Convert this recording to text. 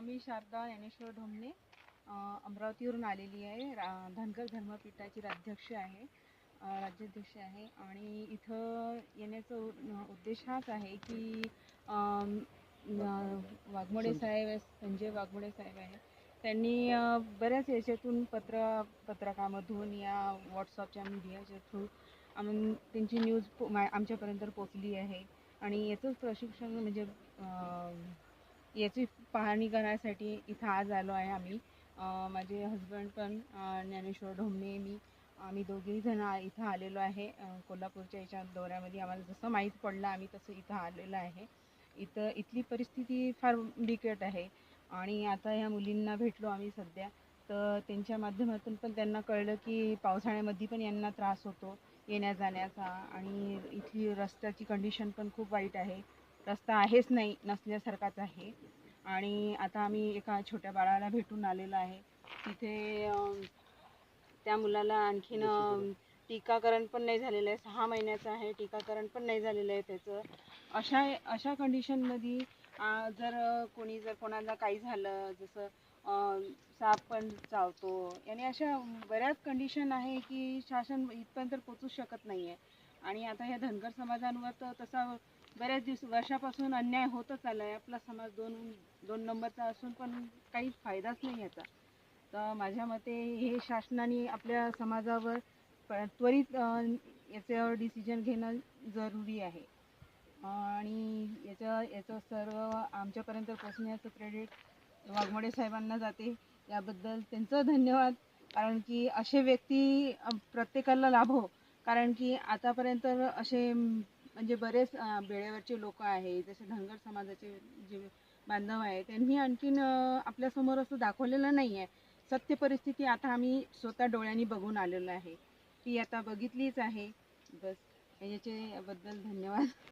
मी शारदा ज्ञानेश्वर ढोमणे अमरावतीवरून आलेली आहे. रा धनगर धर्मपीठाची राज्याध्यक्ष आहे राज्याध्यक्ष आहे. आणि इथं येण्याचा उद्देश हाच आहे की वाघमोडे साहेब संजय वाघमोडे साहेब आहे त्यांनी बऱ्याच याच्यातून पत्र पत्रकामधून या व्हॉट्सअपच्या मीडियाच्या थ्रू आम त्यांची न्यूज पो- मा- आमच्यापर्यंत पोचली आहे. आणि याचंच प्रशिक्षण म्हणजे याची पाहणी करायसाठी इथं आज आलो आहे आम्ही. माझे हजबंड पण ज्ञानेश्वर ढोमणे मी आम्ही दोघेही जण इथं आलेलो आहे. कोल्हापूरच्या याच्या दौऱ्यामध्ये आम्हाला जसं माहीत पडलं आम्ही तसं इथं आलेलं आहे. इथं इथली परिस्थिती फार बिकट आहे आणि आता ह्या मुलींना भेटलो आम्ही सध्या. तर त्यांच्या माध्यमातून पण त्यांना कळलं की पावसाळ्यामध्ये पण यांना त्रास होतो येण्या जाण्याचा आणि इथली रस्त्याची कंडिशन पण खूप वाईट आहे. रस्ता आहेच नाही नसल्यासारखाच आहे. आणि आता आम्ही एका छोट्या बाळाला भेटून आलेलो आहे. तिथे त्या मुलाला आणखीन टीकाकरण पण नाही झालेलं आहे. सहा महिन्याचं आहे. टीकाकरण पण नाही झालेलं आहे त्याचं. अशा अशा कंडिशनमध्ये जर कोणी जर कोणाला काही झालं जसं साप पण चावतो आणि अशा बऱ्याच कंडिशन आहे की शासन इथपर्यंत पोचू शकत नाही आहे आणि आता ह्या धनगर समाजांवर तर तसा बऱ्याच दिवस वर्षापासून अन्याय होतच आला आहे आपला समाज दोन दोन नंबरचा असून पण काही फायदाच नाही याचा. तर माझ्या मते हे शासनाने आपल्या समाजावर प- त्वरित याच्यावर डिसिजन घेणं जरुरी आहे. आणि याचं याचं सर्व आमच्यापर्यंत पोचण्याचं क्रेडिट वाघमोडे साहेबांना जाते. याबद्दल त्यांचं धन्यवाद. कारण की असे व्यक्ती प्रत्येकाला लाभो. कारण की आतापर्यंत असे म्हणजे बरेच वेळेवरचे लोक आहे जसे धनगर समाजाचे जे बांधव आहे त्यांनी आणखीन आपल्यासमोर असं दाखवलेलं नाही आहे सत्य परिस्थिती आता आम्ही स्वतः डोळ्यांनी बघून आलेलो आहे. ती आता बघितलीच आहे. बस याच्याबद्दल धन्यवाद.